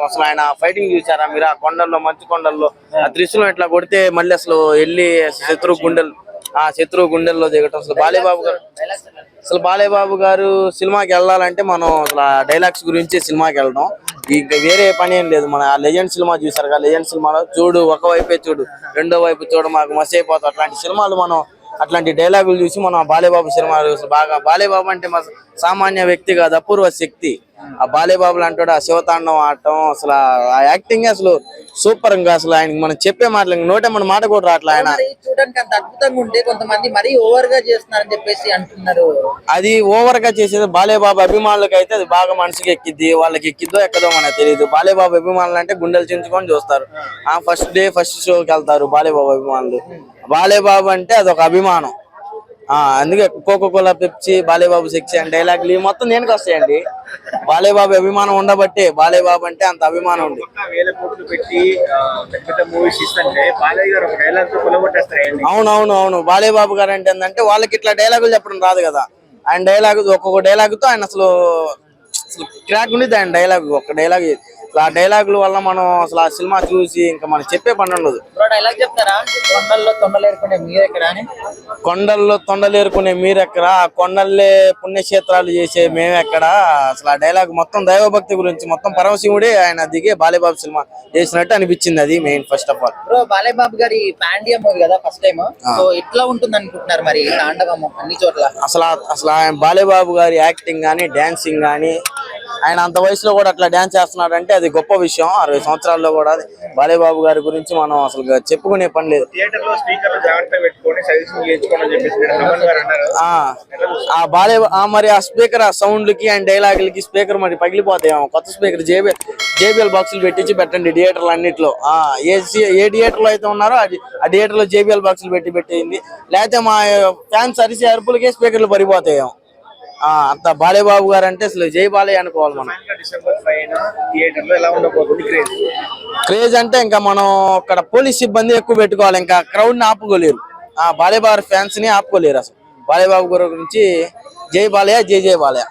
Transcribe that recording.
కోసం అసలు ఆయన ఫైటింగ్ చూసారా మీరు ఆ కొండల్లో మంచు కొండల్లో ఆ త్రిశూలం ఇట్లా కొడితే మళ్ళీ అసలు వెళ్ళి శత్రువు గుండెలు ఆ శత్రువు గుండెల్లో దిగటం? అసలు బాలేబాబు గారు అసలు బాలేబాబు గారు సినిమాకి వెళ్ళాలంటే మనం అసలు డైలాగ్స్ గురించి సినిమాకి వెళ్ళడం. ఇంకా వేరే పని ఏం లేదు. మన లెజెండ్ సినిమా చూసారు కదా లెజెండ్ సినిమాలో చూడు ఒక వైపే చూడు రెండో వైపు చూడు మాకు మసి అయిపోతాం అట్లాంటి సినిమాలు మనం అట్లాంటి డైలాగులు చూసి మనం ఆ బాలేబాబు సినిమాలు అసలు బాగా బాలేబాబు అంటే మా సామాన్య వ్యక్తి కాదు అపూర్వ శక్తి. ఆ బాలేబాబు లాంటి ఆ శివతాండం ఆడటం అసలు ఆ యాక్టింగ్ అసలు సూపర్ ఇంకా అసలు ఆయన మనం చెప్పే మాటలు ఇంక నోటే మన మాట కూడా రావట్లే ఆయన. చూడడానికి అంత అద్భుతంగా ఉంటే కొంతమంది మరీ ఓవర్గా చేస్తున్నారని చెప్పేసి అంటున్నారు. అది ఓవర్గా చేసేది బాలేబాబు అభిమానులకు అయితే అది బాగా మనసుకి ఎక్కిద్ది వాళ్ళకి ఎక్కిద్దో ఎక్కదో మనకు తెలియదు బాలేబాబు అభిమానులు అంటే గుండెలు చించుకొని చూస్తారు. ఆ ఫస్ట్ డే ఫస్ట్ షోకి వెళ్తారు బాలేబాబు అభిమానులు. బాలేబాబు అంటే అదొక అభిమానం. ఆ అందుకే కోకో కోలా పెప్సి బాలేబాబు సెక్సీ అంటే డైలాగులు ఇవి మొత్తం దేనికి వస్తాయండి. బాలేబాబు అభిమానం ఉండబట్టే బాలేబాబు అంటే అంత అభిమానం ఉంది. కొలగొట్టేస్తారండి అవును అవును అవును. బాలేబాబు గారు అంటే ఏంటంటే వాళ్ళకి ఇట్లా డైలాగులు చెప్పడం రాదు కదా. ఆయన డైలాగ్ ఒక్కొక్క డైలాగ్తో ఆయన అసలు అసలు క్రాక్ ఉండేది ఆయన డైలాగ్ ఒక డైలాగ్ ఆ డైలాగుల వల్ల మనం అసలు ఆ సినిమా చూసి ఇంకా మనం చెప్పే పని ఉండదు. బ్రో డైలాగ్ చెప్తారా? కొండల్లో తొండలేరుకునే మీరు ఎక్కడ అని? కొండల్లో తొండలేరుకునే మీరెక్కడ? ఆ కొండల్లే పుణ్యక్షేత్రాలు చేసే మేమెక్కడ? అసలు ఆ డైలాగ్ మొత్తం దైవభక్తి గురించి మొత్తం పరమశివుడే ఆయన దిగే బాలేబాబు సినిమా చేసినట్టు అనిపించింది అది main first of all bro Balebabu గారి పాండియా మూవీ కదా ఫస్ట్ టైం సో ఎట్లా ఉంటుంది అనుకుంటున్నారు మరి తాండవము అన్ని చోట్ల? అసలు అసలు ఆయన బాలేబాబు గారి యాక్టింగ్ కానీ డాన్సింగ్ కానీ ఆయన అంత వయసులో కూడా అట్లా డాన్స్ చేస్తున్నాడు అంటే అది గొప్ప విషయం. అరవై సంవత్సరాల్లో కూడా బాలేబాబు గారి గురించి మనం అసలు చెప్పుకునే పని లేదు. ఆ ఆ బాలే ఆ మరి ఆ స్పీకర్ ఆ సౌండ్కి అండ్ డైలాగులకి స్పీకర్ మరి పగిలిపోతాయి కొత్త స్పీకర్ జేబీ జేబీఎల్ బాక్సులు పెట్టించి పెట్టండి థియేటర్లు అన్నిట్లో. ఆ ఏ ఏ థియేటర్లో అయితే ఉన్నారో అది ఆ థియేటర్లో జేబీఎల్ బాక్సులు పెట్టి పెట్టింది. లేకపోతే మా ఫ్యాన్స్ అరిసే అరుపులకే స్పీకర్లు పడిపోతాయి అంత బాలేబాబు గారు అంటే అసలు జై బాలయ్య అనుకోవాలి మనం. క్రేజ్ అంటే ఇంకా మనం అక్కడ పోలీస్ సిబ్బంది ఎక్కువ పెట్టుకోవాలి ఇంకా క్రౌడ్ని ఆపుకోలేరు. ఆ బాలేబాబు ఫ్యాన్స్ని ఆపుకోలేరు అసలు. బాలేబాబు గారి గురించి జై బాలయ్య జై జై బాలయ్య.